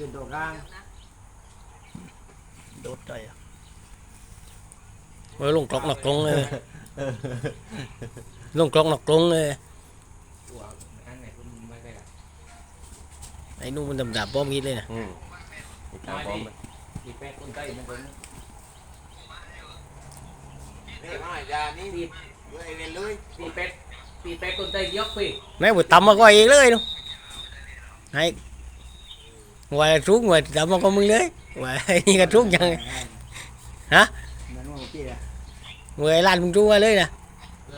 จนตัวกลางโดดใจอะเฮ้ยลงกลอกหนักกลงเลยลงกลอกหนักกลงเลยตัวอันไหนคุณไม่ได้ละไอ้นู่นมันดำๆป้อมงี้เลยนะอืมอีกการพร้อมเลยตีแป๊กต้นใต้มันเป็นนี่มาจานี่ดีเลยเรียนเลยตีแป๊กตีแป๊กต้นใต้ยกไปแม่บุตำมาก็เองเลยนู่นให้ ngoài là trút ngoài tắm mà có mưng lưới ngoài นี่ก็ trút ยังฮะมันว่าพี่อะ ngoài lan mưng trút qua lưới nè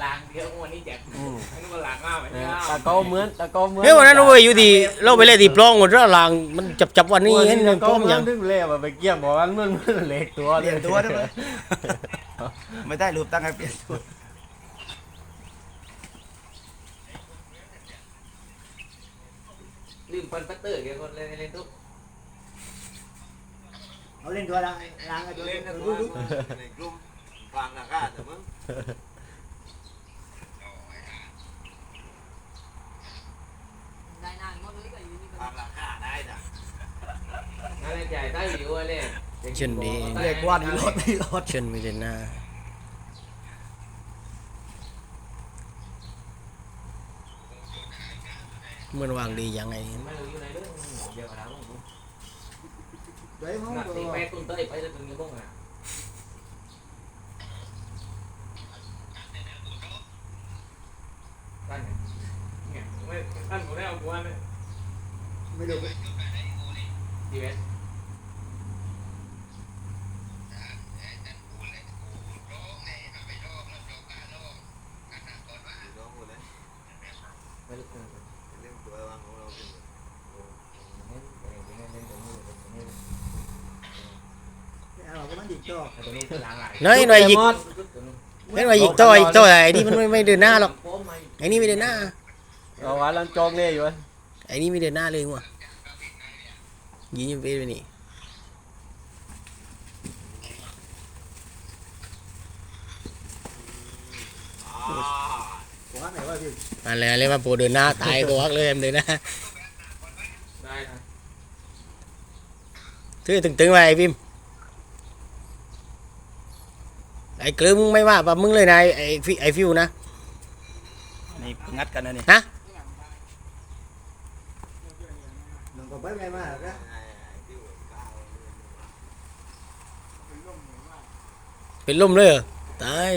ล้างเดียววันนี้เจ็บอืมอันนี้ก็ล้างมากไหมเอเนี่ยอตะโกเหมือนตะโกเหมือน nếu mà nó nuôi อยู่ดีเราไปเลยตีปลองหมดแล้วลางมันจับจับวันนี้วันเห็นนี้มัตะนโกป้อมเหมือยันงถึงเล่บอกว่าเกี่ยมบอกว่ามันมันเล็กตัวเปลี่ยนตัวด้วยไม่ได้รูปตั้งให้เปลี่ยนตัว ลืมปันปัตเตอร์เกี่ยวกับเล่นเล่นตุ๊กเอาเล่นตัวล้างล้างกันตัวเล่เล่นนกักันนตัตัววในกลุ่มฟังนะก้าแต่มึงได้นานหมดเลยก็อยู่นี่ก็ฟังราคาได้จ้ะอะไรจ่ายใต้อยู่อะไรเรียกว่านี่รถนี่รถ chân mi đến na มันวางดียัง ม่รู้อยู่ไหนด้วยเดี๋ยวเราต้องดู เดี๋ยวมึง นัดตี ตัว แป๊กต้นใต้ไปจะถึงยังบ้างอ่ะตั้นเนี่ยไ นี้คือล้างหลาย nói nói dịch cái nói dịch tôi tôi này đi มันไม่เดินหน้าหรอกไอ้นี่ไม่เดินหน้าเอาว่าลังจองเนี่ยอยู่วะไอ้นี่ไม่เดินหน้าเลยว่ะยิงยังไปไปนี่อ่าหัวไหนวะพี่อะไรอะไรมาโปรเดินหน้าตายก็วักเลยเอ็มเดินหน้าได้นะ thứ từng từng vậy phim ไอ้กลือมึงไม่ว่าป่ะมึงเลยนายไอ้ฟิไอ้ฟิวนะนี่งัดกันนะนี่ฮะมึงก็ไปไม่มาหรอกนะเป็นลมเลยเหรอตาย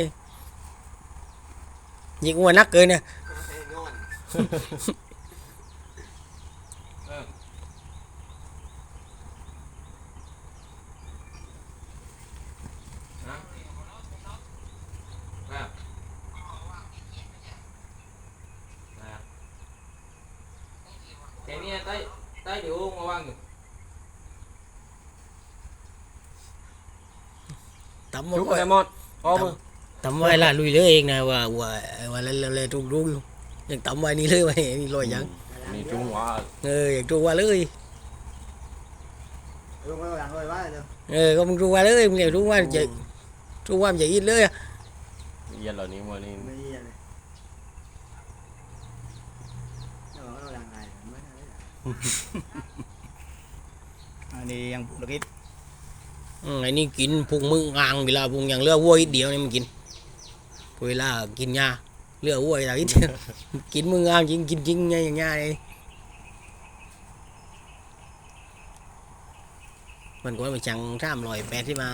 ยิงกูมานักเกินเนี่ย ให้นอน แค่นี้ใต้ใต้เดี๋ยวมาวางอยู่ tắm ชุก vào ไดมอนด์พร้อมมึง tắm vai là lùi lưới eng nè và và và lên lên lên trung trung luôn nhưng tắm vai đi lưới vai đi lôi dẫn มีจุงหัว ờ dẫn trung qua lưới ลงไปหลังเลยว่าเดี๋ยว ờ không trung qua lưới mình đều trung qua chị trung qua vậy ít lưới à เย็นเหล่านี้วันนี้ไม่ยี่เลยเอาเราหลังไหนไม่ได้ อันนี้ยังลูกิดอืมอ้นี้กินพุงมึงอ่างเวลาพุงอย่างเลือวัวอิดเดียวนี่มันกินเวลากินยาเลือดวัวอย่างนี้ กินมึงอ่างจริงกินจริงไงอย่างเงี้ยเลยมันก็ไปจังท่ามลอยแปดที่มา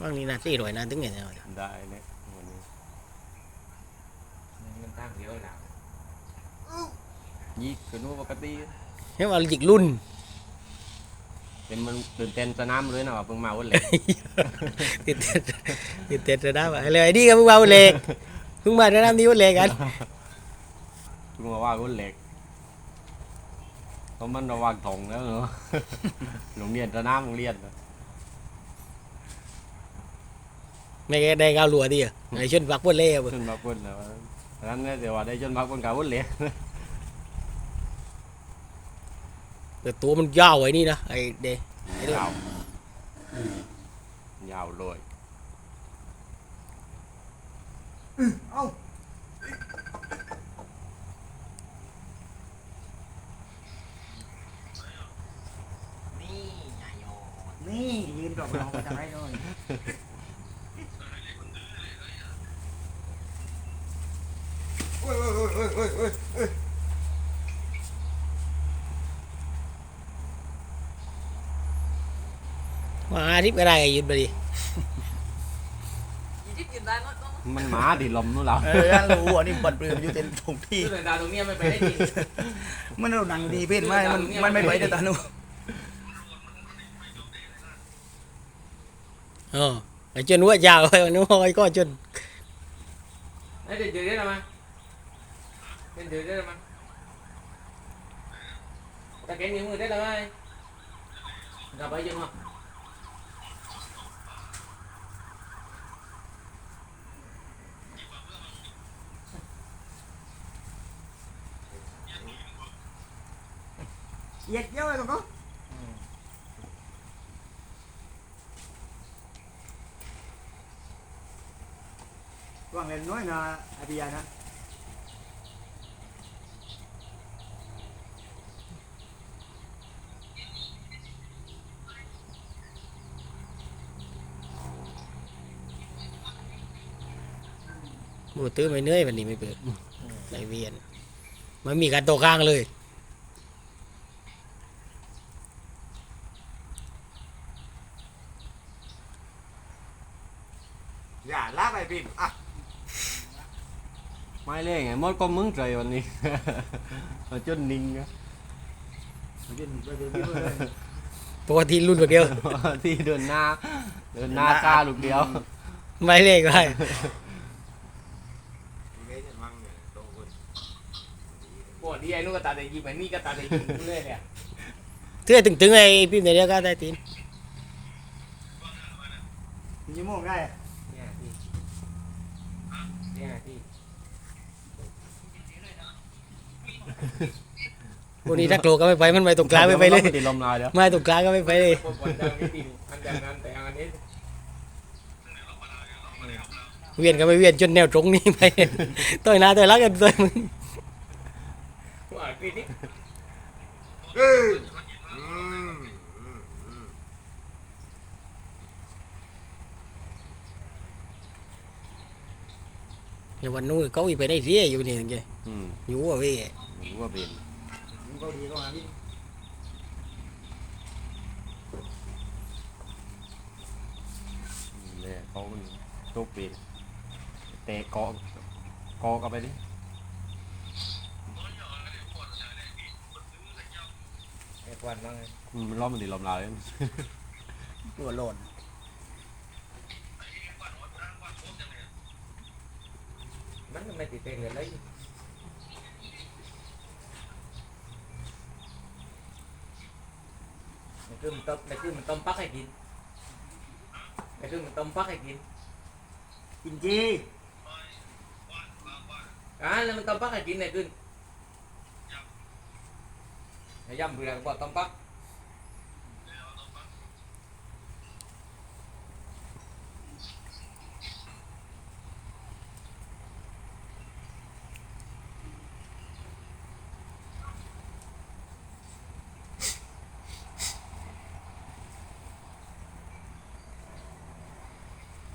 ว่างนี้นะสี่ลอยนะถึงเงี้ยได้เนี่ยนนี้มันัยี่คืนูปกติ thế mà dịch luôn เป็นมันตื่นเต้นสนามเลยนะว่าเพิ่งมาวันเล็ก tiền tiền tiền tiền rồi đó vậy lời đi không bao lệ không mà nó làm đi bao lệ anh เพิ่งมาว่าวันเล็กเพราะมันระวางถงแล้วเนาะโรงเรียนสนามโรงเรียน này cái đây cao lùa đi à này chân vạc bao lệ à ขึ้นมาพุ่นแล้วฉะนั้นเนี่ยเดี๋ยวว่าได้จนพักคนเก่ แต่ตัวมันยาวไว้นี่นะไอ้เดไอ้ยาวยาวเลยเอ้านี่ยืนดอกเราจะให้ด้ ทิตย์ก็ได้หยุดไปดิยี่สิบยืนได้หมดต้องมันหมาดิลมนู่นเหรอเอออันรู้อันนี้บัดเปลือกอยู่เต็มตรงที่คือดาวตรงเนี้ยไม่ไปได้จริงมันเอาหนังดีเพ่นไหมมันมันไม่ไปเด้อตาหนูเออไอ้จนหัวยาวไปวันนู้นไอ้ก็จนไอ้เดี๋ยวเดี๋ยวได้ไหมเดี๋ยวเดี๋ยวได้ไหมตะเกียงนิ้วมือได้ไหมกลับไปยังไง เหยียดเยอะเลยตรงก็วางเล่นน้อยนะอาทิยานะบูตื้อไม่เหนื่อยวันนี้ไม่เปิดในเวียน มันมีการโตข้างเลยาลากไปพิมพ์อะ ไม่เล่ไงมดก็มึงใจวันนี้ มาจนนิ่งอะมันจะไปเดี๋ยวนี้เลยปกติรุ่นแบบเดียว ที่เดินหน้า เดินหน้ากล้าลูกเดียว ไม่เล่ก็ได้ยังไงจะมั่งเนี่ยตรงคนปวดดีไอ้นู่นก็ตาได้ยิงไอ้นี่ก็ตาได้ยิงเรื่อยเลยเทื่อตึงๆไอ้พิมพ์ในเดียวก็ได้ตีนยี่โมงได้ เนี่ยพี่เนี่ยพี่ พ วกนี้ถ้าโกรธก็ไม่ไปมันไปตรงกลางไม่ไปเลยติดลมลายเดี๋ยวไม่ตรงกลางก็ไม่ไปเลยปวดดังไม่ติดอันดังนั้นแต่อันนี้เวียนก็ไม่เวียนจนแนวตรงนี้ไปต่อยหน้าต่อยหลังกันต่อยมึงว่าพี่นี่เอ้ยอืมอืมอืมอย่าวันนู้นเขาอีไปได้เสียอยู่นี่ไง อืมอยู่ว่าเว้ยรู้ว่าเป็นมันก็ดีก็หาพี่เนี่ยเขามันโชคเป็นเตะเกาะเกาะกันไปดิไอ้ควันบ้างอืมมันรอบมันติดลมลายเลยตัวโลนมันไม่ติดเต็งเลยมัน คือมันต้มมันคือมันต้มปักให้กินมันคือมันต้มปักให้กิน กินจีอ่าแล้วมันต้มปักให้กินไหนขึ้นยำเบื่อบอกต้มปัก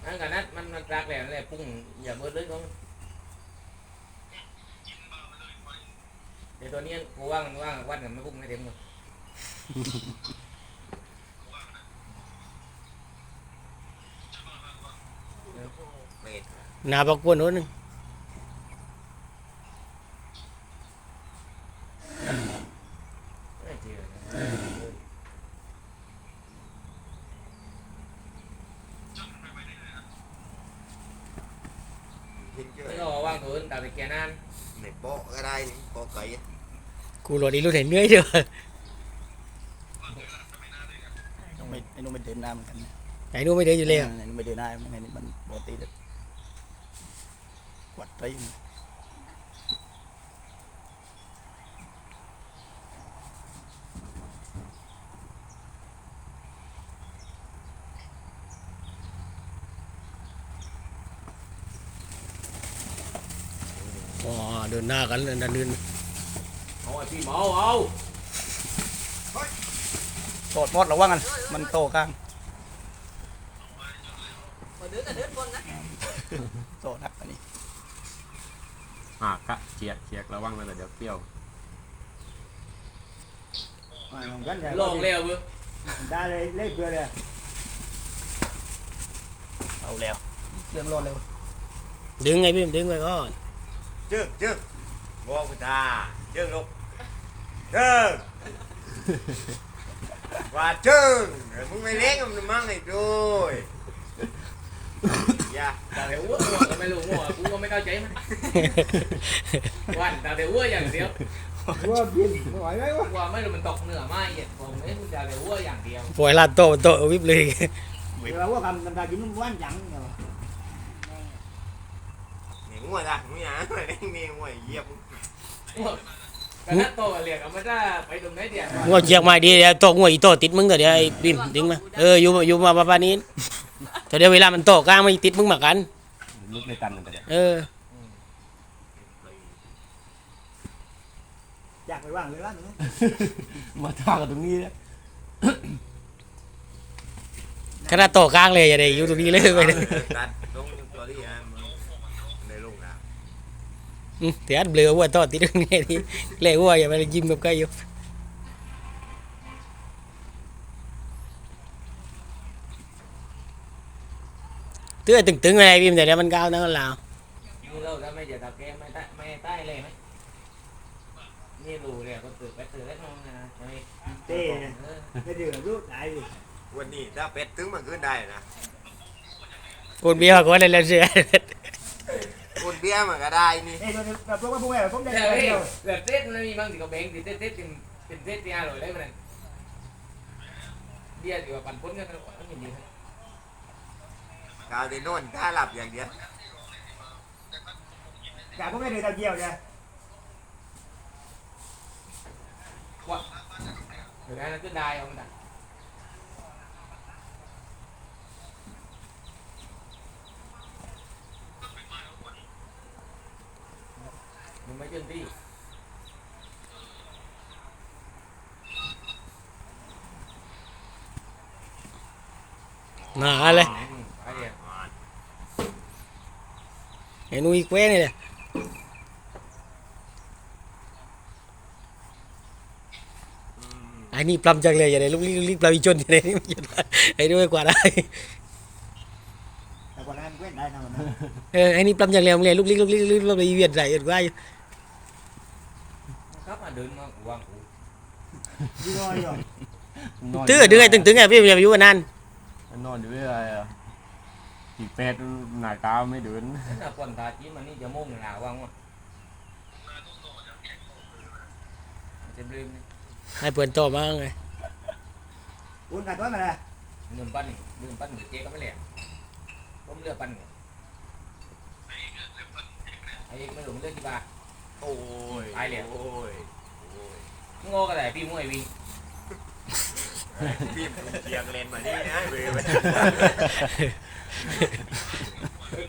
อันกันนั้นมันมันรักแหล่เลยปุ้งอย่าเบิดเลยน้องเดี๋ยวตัวนี้กูว่างมันว่างวันกันไม่ปุ้งไม่เต็มเลย เม็ด ห น้าปักกวนโน้นนึงเราว่างทุนตาไปแกนั่นไม่โป๊ะก็ได้นี่โป๊ะไก่กูโหลดอีรุ่นเห็นเนื่อเด้อต้องไอ้นุ่มไปเดินหน้าเหมือนกันไอ้นู้นไม่เดินอยู่เลยไอ้นุ่มไปเดินหน้ามันไม่มันปกติเลย กวัดไปอยู่อ๋อเดินหน้ากันเดินเดินเอาไอ้พี่หมอเอาโทษมดระวังกัน มันโตกลางเดือดเดือดคนนะโตนักอันนี้ อะกะเฉียดเฉียดระวังนะเดี๋ยวเปรี้ยวลองเร็วเว้ยได้เลยเล่เบื่อเลยเอาแล้วเตรียมรถแล้วดึงไงพี่ดึงไว้ก่อนจึ๊กจึ๊กบอกคุณตาจึ๊กลูกจึ๊กว่าจึ๊กมึงไม่เล่นกับมันมั่งไอ้ด้วย อย่าแต่เดี๋ยวอ้วกหัวก็ไม่รู้หัวกูก็ไม่เข้าใจมันวันแต่เดี๋ยวอ้วกอย่างเดียวว่าบินไหวไหมวะว่าไม่รู้มันตกเหนือไม่เหยียดผมเอ้ยมึงจะเดี๋ยวอ้วกอย่างเดียวปล่อยลาดโตะโตะวิบเลยเวลาว่าคำคำตากินมันว่านจังเนาะเนี่ยงัวจ้ะมึงอย่ามาเล่นเมียงัวเหยียบก็นั่นโตเรียกเอามาได้ไปตรงไหนเดียวงวเชียงใหม่ดีเดี๋ยวโตะงวอีโตะติดมึงเดี๋ยวไอ้บิมดึงมาเอออยู่อยู่มาประมาณนี้ แต่เดี๋ยวเวลามันโตะกลางไม่ติดมึงเหมือนกันลุกในกันกันเดี๋ยวเออ อยากไปว่างเลยว่าหนูมาท่ากันตรงนี้นะขนาดโตะกลางเลยอย่าได้อยู่ตรงนี้เลยไปเลยตัดตรงตัวที่อะในโรงน้อืมเดี๋ยวอัดเบลอว่าโตะติดตรงนี้ทีเล่ว่าอย่าไปยิ้มกับใครอยู่ ตื้อตึงๆอะไรบิมแต่เดี๋ยวมันก้าวนั่นลาวนี่เราจะไม่จะตะแกไม่ใต้ไม่ใต้เลยไหมนี่รู้เลยก็ตื่นไปตื่นแล้วน้องนะใช่ไหมำเต้ไม่ดื่มรู้ได้วันนี้ถ้าเป็ดถึงมันขึ้นได้นะคนเบี้ยวก็ได้แล้วเสียคนเบี้ยมันก็ได้นี่เอ้ยแบบพวกพวกแม่ผมได้แต่เดีเฮ้ยยวแบบเซ็ตมันมีบางสิ่งก็แบ่งติดเซ็ตเซ็ตเป็นเป็นเซ็ตที่อร่อยได้ไหมนั่นเดียวดีกว่าปั่นพ้นกันมันอย่างนี้ กาวที่โน่นถ้าหลับอย่างเดียวกาวพวกแม่เดือดเดียวเนี่ยเดี๋ยวนั้นก็ได้เอามันมันไม่จนที่หนาเลย ไอ้เดียว ไอ้นุ่ยแควนี่เลยไอ้นี่ปลำจังเลยอย่าได้ลุกลี้ลุกลี้ปลำอีจนอย่าได้นี่มันจะได้ไอ้ด้วยกว่าได้แต่กว่านั้นเว้นได้นะมันเออไอ้นี่ปลำจังเลยมึงเลยลุกลี้ลุกลี้ลุกลี้ลุกลี้เวียนใส่กันว่าอยู่ครับมาเดินมาวางหูดีน้อยอยู่นนตื้อดึงไอ้ตึงๆไงพี่อย่าไปอยู่กับนั่นนอนอยู่ไม่อะไรอะ อีกเป็ดหน้าตาไม่เดินนั่นน่ะคนตาจีมันนี่จะโม่งหนาวางวะจะลืมให้เพื่อนโตมาไงอุ่นกันตัวมาเลยลืมปั้นลืมปั้นเจ๊ก็ไม่เหลี่ยมผมเลือกปั้นไอ้ไม่หลงเลือกที่บ้าโอ้ยตายแล้วโอ้ยโง่ก็ได้พี่มวยวิ่งพี่เกียงเลนมานี่นะเว้ย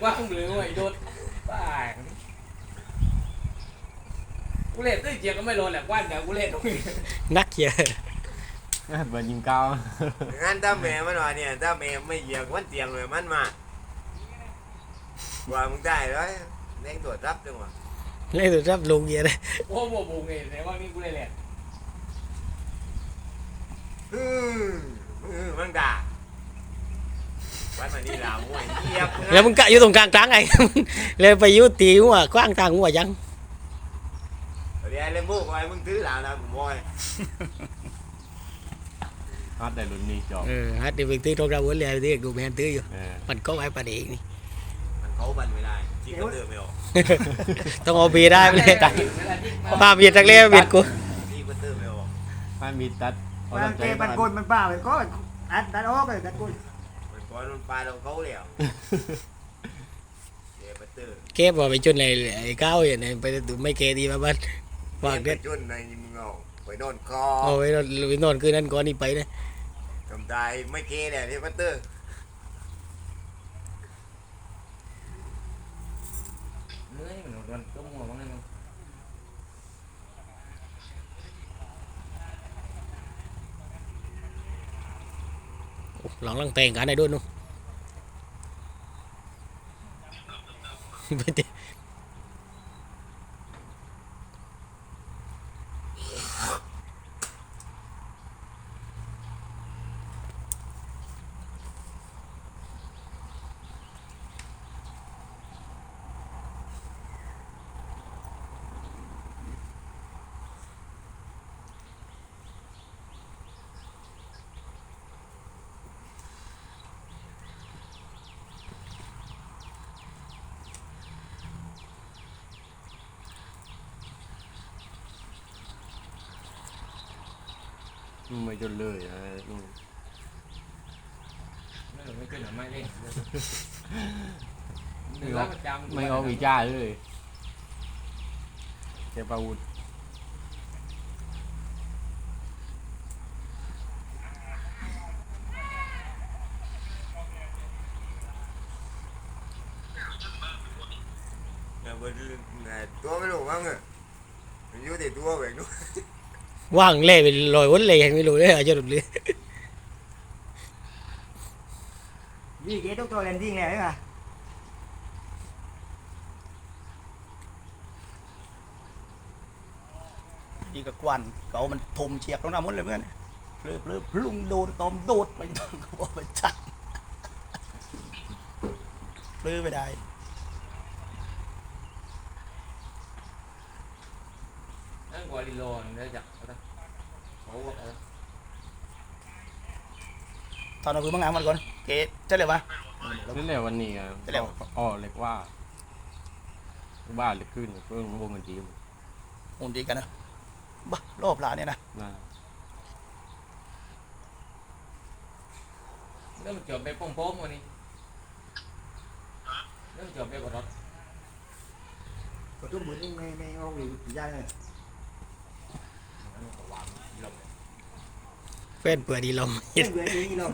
กว้างหรือมวยโดนบ้ากูเล่นตื้อเจียก็ไม่โดนแหละกว้างแต่กูเล่นตรงนี้นักเหี้ยเบิร์ยิงก้าวงั้นถ้าแม่มันว่าเนี่ยถ้าแม่ไม่เหยียบมันเตียงเลยมันมาว่ามึงได้แล้วเล่งตัวรับจังหวะเล่นตัวรับลงเหี้ยเลยโอ้โหบุงเองแต่ว่านี่กูเล่นแหละอืมอืมมันด่า วันมานี่ลามวยเหยียบแล้วมึงกะอยู่ตรงกลางกลางไง เลยไปอยู่ตีหัวกว้างทางหัวยังเดี๋ยวเล่นบุกไว้มึงถือหลานนะผมบอยฮัดได้รุ่นนี้จบเออฮัดเดี๋ยวไปตื้อตรงเราหัวเลยตื้อดูแมนตื้ออยู่ เออมันก็ไว้ประเด็กนี่ มันเขาบันไม่ได้ที่เขาเดินไม่ออกต้องเอาเบียร์ได้ไปเลยตัตัดดมาเบียร์จักเล่เบียร์กูที่เขาเดินไม่ออกถ้ามีตัดเอามันใจเกมันกลมันป้ามันก็อัดตัดออกเลยตัดกล มันก้อนมันปลาเราเขาแล้วเดี๋ยวไปเตอร์เก็บว่าไปจนไอ้ไอ้ก้าวอย่างนี้ไปดูไม่เกดีมาบ้านวางเด็ดจนในมึงเอาไปนอนคอเอาไว้นอนไปนอนคืนนั้นก่อนนี่ไปนะทำได้ไม่เกเนี่ยที่พัตเตอ หลังลังแปลงกันได้ด้วยนุ่มไปเจนเลยนะอืมไม่ไม่ขึ้นหรือไม่เล่นไม่เอาไม่เอาวิจารณ์เลยเก็บอาวุธเนี่ยเบิดเนี่ยตัวไม่รู้มั้งอะมันอยู่แต่ตัวแบบนู้น ว่างเล่ไปลอยวนเลยยังไม่รู้เลยอาจจะหลุดเลยยี่เกต้องตัวเล่นทิ้งแล้วใช่ไหมดีกับกวนเขามันทมเชียกลงน้ำหมดเลยเพื่อนเพลือเพลือพลุงโดดตอมโดดไปต้องเขาบอกไปจัดเพลือไม่ได้นั่นกว่าลิโลนได้จับเขาตั้งเขาบอกเออ ตอนเราคือมังงานมันก่อนเกจะเลยปะนั่นแหละวันนี้อะนั่นแหละอ๋อเล็กว่าว่าเล็กขึ้นเพิ่งวงกันทีมหุ่นดีกันนะบ้ารอบลาเนี่ยนะนะเริ่มจบไปโป้งๆวันนี้เริ่มจบไปบนรถก็ทุกมือนี่ไม่ไม่เอาอีกย่างเลย แฟนเปิดดีลมเฮ้ยเบื่ออีลม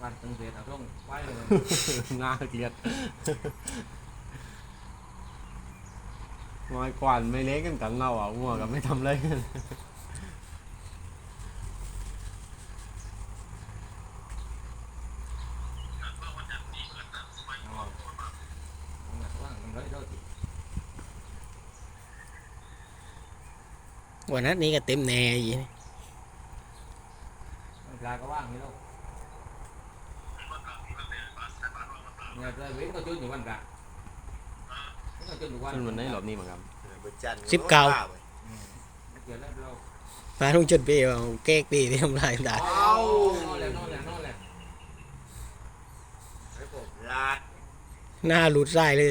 วันตึงเสียเอาต้องไหวเลยน่าเกลียดงอยกวานไม่เล็กกันกันเราอะวัวกับไม่ทำอะไรกัน ว่างมันร้อยเท่าสิ วันนั้นนี้ก็เต็มแน่อยางนี้มันปลาก็ว่างนี่ลูกเนี่ยเจอเว้นก็จุดอยู่วันกะก็จุดอยู่วันขึ้นวันไหนรอบนี้มั้งครับเบิดจันทร์สิบเก้าเกี่ยวแล้วเรามาทุ่งจนเปีเอาเก๊กปีที่ทำลายตาเอานอนแล้วนอนแล้วนอนแล้วไอ้ผมลาดหน้าหลุดไส้เลย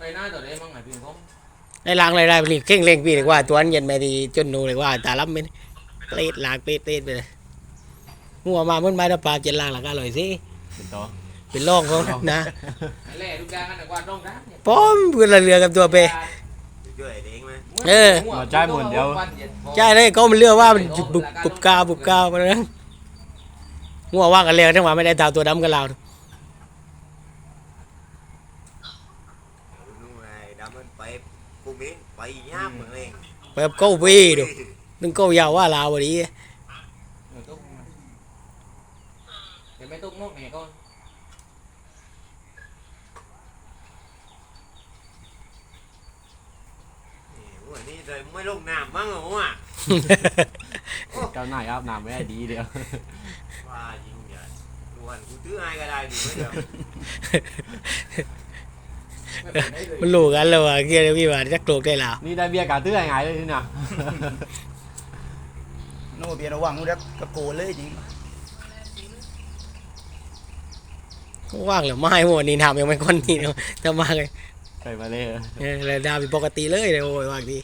ไปหน้าตัวเด้มั้งไงพี่ผมได้ล้างอะไรได้ไปนี่เก่งเล่งปีเลยว่าตัวนั้นเย็นไปดีจนหนูเลยว่า ตาล้ำเป็นเปรตลากเปรตเปรตไปเลยหัวมาเมื่อไม้ตะปลาเจ็ดล้างหลักอร่อยสิเป็นต่อเป็นร่องเขานะแล่ทุกอย่างกันแต่ว่าต้องร้านเนี่ยป้อมเพื่อนละเรือกับตัวเปช่วยเด็กไหมใช่เลยก็มันเลือกว่ามันจุดบุบบุบกาวบุบกาวไปนั้นหัวว่างกันเลยทั้งวันไม่ได้ตาตัวดำกันเรา นู่นไงดำมันไปกูมิ้น ไปย่ามเหมือนเองแบบเก้าปีดูนึงเก้ายาวว่าลาววันนี้แต่ไม่ต้องนกแหน่ก่อนวันนี้เลยไม่ลงน้ำมั้งเหรอวะเจ้าหน้ายอาบน้ำไม่ได้ดีเดียว ว่ายิงใหญ่ล้วนกูตื้อไอ้ก็ได้ดีไม่เดียว มันรู้กันแล้วว่าเกี่ยวพี่ว่าจะโกรธได้ลาวนี่ได้เบียร์กาตื้อไงเลยที่น่ะโน่เบียร์ระวังนู้นแล้วกระโกนเลยจริงว่างเหรือไม่หัวนี่ทำยังไม่คนนี่เนาะจะมาเลยใส่มาเลยเออแล้วดาวเป็นปกติเลยเลยโอ้ยว่างดี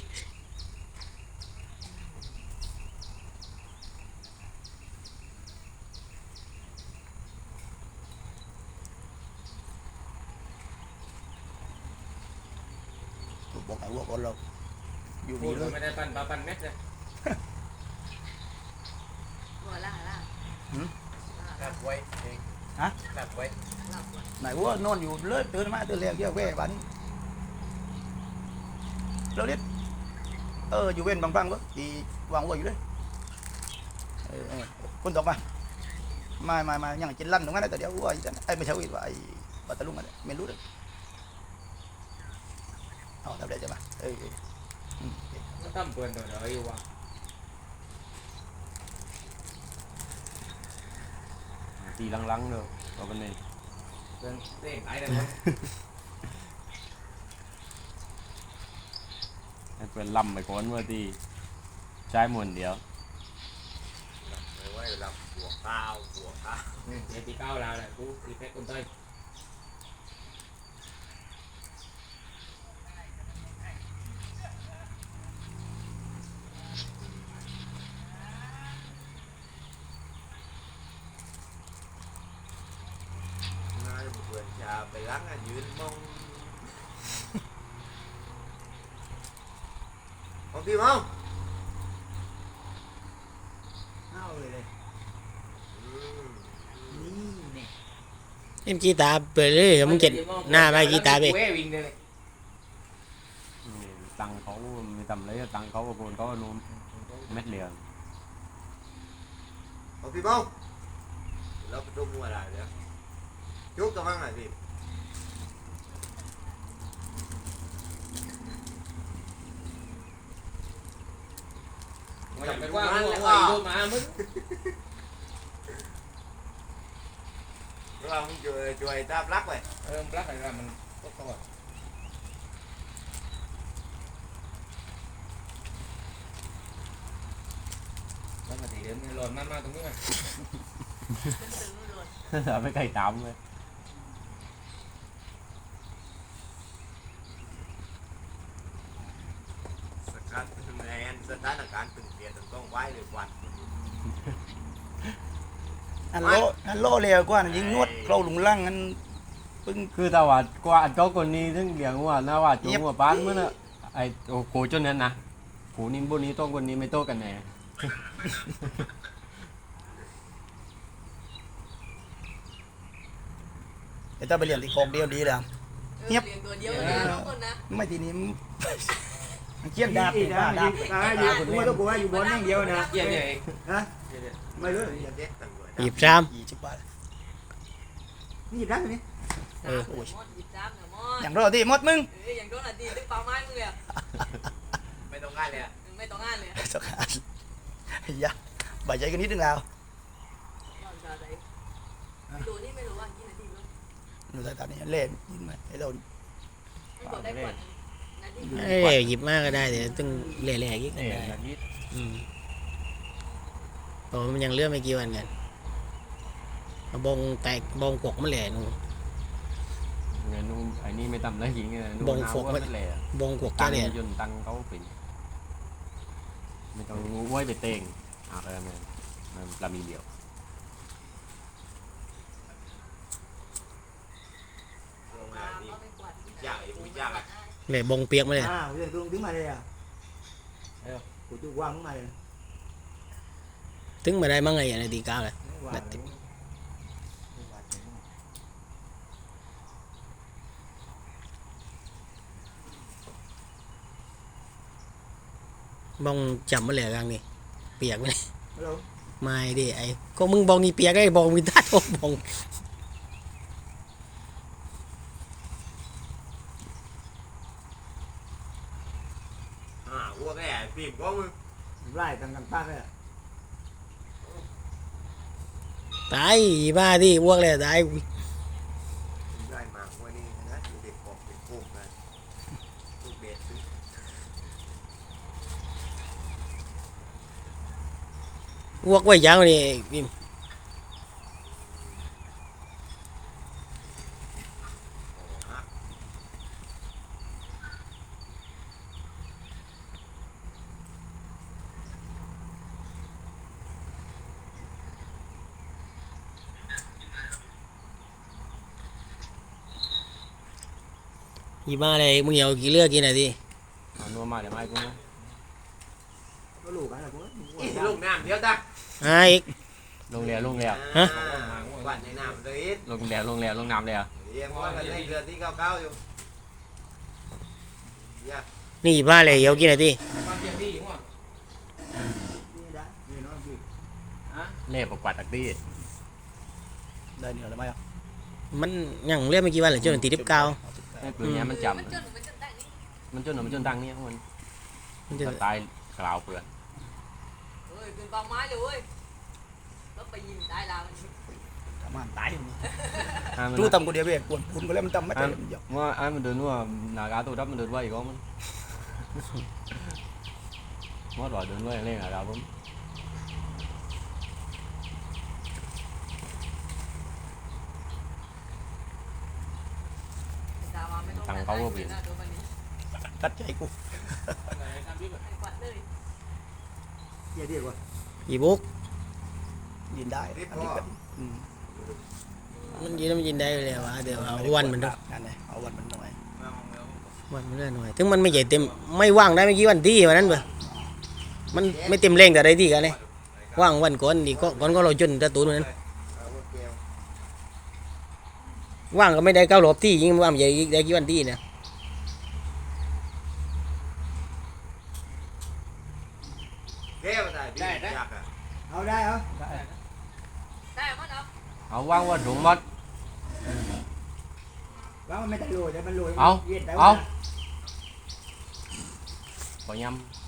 บอกไอ้พวกคนเราอยู่ พู นี่ ด เลย ไม่ได้ปั่นปลาปั่นเม็ดเลย หัวล่างล่าง ไว้เอง ฮะ หลับไว้ ไหนว่านอนอยู่เลยตื่นมาตื่นแล้วเยี่ยวแว่บ้านนี้เราเรียกเอออยู่เว้นบางๆก็ดีวางไว้อยู่เลยเออเออคนตกมามามามายังกินลั่นตรงนั้นนะแต่เดี๋ยวว่าไอ้นั่นไอ้ไม่ใช่ว่าไอ้บัตรลุงอะไรไม่รู้เลยเอาทำได้ใช่ไหมเออเอออืม nó tầm quyền rồi nó yêu à ตีลังๆเด้อเอาไปนี่ quyền để cái này luôn ให้เป็นลำไปก่อนว่าตีใช้มวนเดียวไม่ไว้หลับหัวข้าวหัวข้าว ừ, để thì cao là là cú thì phép con tây นายบุกเบินชาไป ล้างอะยืนมองเอาพี่มองเอาเลยเลยอืมนี่เนี่ยเอ็มกีตาร์ไปเลยมึงเจ็ดหน้าไปกีตาร์ไป quê bình đây này นี่ตังค์เขามีตำเลยตังค์เขากับคนเขานุ่มเม็ดเหลียวเอาพี่มองเราไปดูมัวอะไรเดี๋ยวยุกกระมังหน่อยพี่ mà chẳng phải qua mua ngoài đâu mà mất เราช่วยช่วยตามรักไป ờ lát này là mình có câu à đó là thì đến lồn man man tụi nó เอาไปไก่ตามเลย สกัดแมนสถานการณ์ตึง เปลี่ยนต้องไหวเลยควันอันโลอันโลเร็วกว่านั้นยิงนวดเราลุงล่างนั้นปึ้งคือถ้าว่ากว่าอันเขาคนนี้ถึงเลี้ยงว่านะว่าจูงว่าป้านเมื่อน่ะไอ้โอ้โกจนนั้นนะกูนี่บุนี้ต้องคนนี้ไม่โตกันแน่แต่ถ้าไปเรียนที่คอกเดียวดีแล้วเลี้ยงตัวเดียวเลยสองคนนะไม่ทีนี้มันมัน เขี้ยนดาบอีเป็นกบ้านะดาบอีกนะอยู่กูไม่ต้องกูว่าอยู่บนนั่งเดียวนะ kia vậy ฮะไม่รู้อย่าเด็ดตังเลยหยิบซ้ยี่สิบบาทนี่หยิบได้ไหมนี่เออมอดหยิบจ้ามเนี่ยมอดอย่างเราที่มดมึงเอ้ยอย่างโดนอะดีตึกเปล่าไม้มึงเลยอะไม่ต้องง่ายเลยอะไม่ต้องงานเลยอะสักอันยะใบใจกันนิดนึงแล้วก่อนจะไหนดูนี่ไม่รู้ว่ากี่นาทีมั้งดูสายตานี่เล่นยิงไหมไอ้เรามันกดได้กว่านาทีำ เอ้ยหยิบมากก็ได้แต่ต้องเละๆยิ่งเอ๊ะได้อย่างนี้อืมเพราะมันยังเลื่อนไม่กี่วันกันเอาบงแตกบงกกมันแหละหนูเงินนุ่งไอ้นี่ไม่ตำแล้วหญิงไงนุ่งบ่งน้ำฝกว่ามันไม่แหล่บงกกตัแค่งเนี่ยค์จนตังค์เขาเป็นไม่ต้องงูไว้ไปเตงอะเออมันมันปลามีเดียว งไงอย่างในตีเก้าเลยวางนัดติดบงจำมาเลยกลางนี่เปียกมาเลยไม่รู้ไม่ดิไอ้ก็มึงบองนี่เปียกไอ้บองมีตาโตบอง อ่าอ้วกแก่ปีบก็มึงไล่ต่างกันป้าเลยตายบ้าที่อ้วกเลยตายได้มาวันนี้นะเด็กบอกเด็กโกงกันลูกเด็ดซื้ออ้วกไว้ยาวนี่พิมฮะ ยีบ้าเลยมึงอย่าเอากี่เลือกกินหน่อยดิเอานัวมาเดี๋ยวมาให้กูนะก็ลูกกันแหละกูอีลูกน้ำเดียวตาอ่าอีก ลงเรียวลงเรียวฮะ mà บ้านในน้ำเลยลงแล้วลงแล้วลงน้ำแล้วเรียงว่ากันในเรือที่เก้าๆอยู่อย่านี่บ้าเลยเดี๋ยวกินอะไรที่มาเกี่ยวที่หัวนี่ได้นี่น้องพี่ฮะเล่ประกวาดตักตี้ได้เหนือหรือไม่อะมันยังเรียกไม่กี่วันเลยจนถึงตีสิบเก้า ไอ้ปืนเนี้ยมันจมันจนมันจนได้นี่ำมันจนหนมันจนดังเนี่ยมันมันจะสไตล์กล่าวเปลือนเฮ้ยเป็นบางไม้เลยเว้ยแล้วไปยิงได้แล้วมันทำมันตายอยู่นี่อ่ามันรู้ตำกูเดียวเว้ยกวนปุนก็แล้วมันตำไม่ได้มันหยอก ว่าไอ้มันเดินว่าหนากาตัวรับมันเดินว่าอีกก็มันมอดว่าเดินว่าเล่นอะไรผมดามาไม่ต้องตัดใจกูทำที่แบบให้กวาดเลยเยี่ยเดียวกว่าอีบุกยินได้อันนี้ก็อืมมันยินมันยินได้อยู่แล้ววะเดี๋ยวเอาวันมันด้วยนั่นเลยเอาวันมันหน่อยวันมันเรื่อยหน่อยถึงมันไม่ใหญ่เต็มไม่ว่างได้ไม่กี่วันที่วันนั้นเบอมันไม่เต็มแรงแต่ได้ที่กันเลยว่างวันก่อนดีก็ก่อนก็เราจนตะตูนวันนั้น เอาพวกแก้ว ว่างก็ไม่ได้เก้ารอบที่ยิงว่างใหญ่ได้กี่วันที่เนี่ยแก้วได้พี่อยากอะเอาได้เหรอได้มั้งเนาะเอาว่างว่าถุงมดว่ามันไม่ได้โรยแต่มันโรยเอาเวียนได้เอาวะขอยำ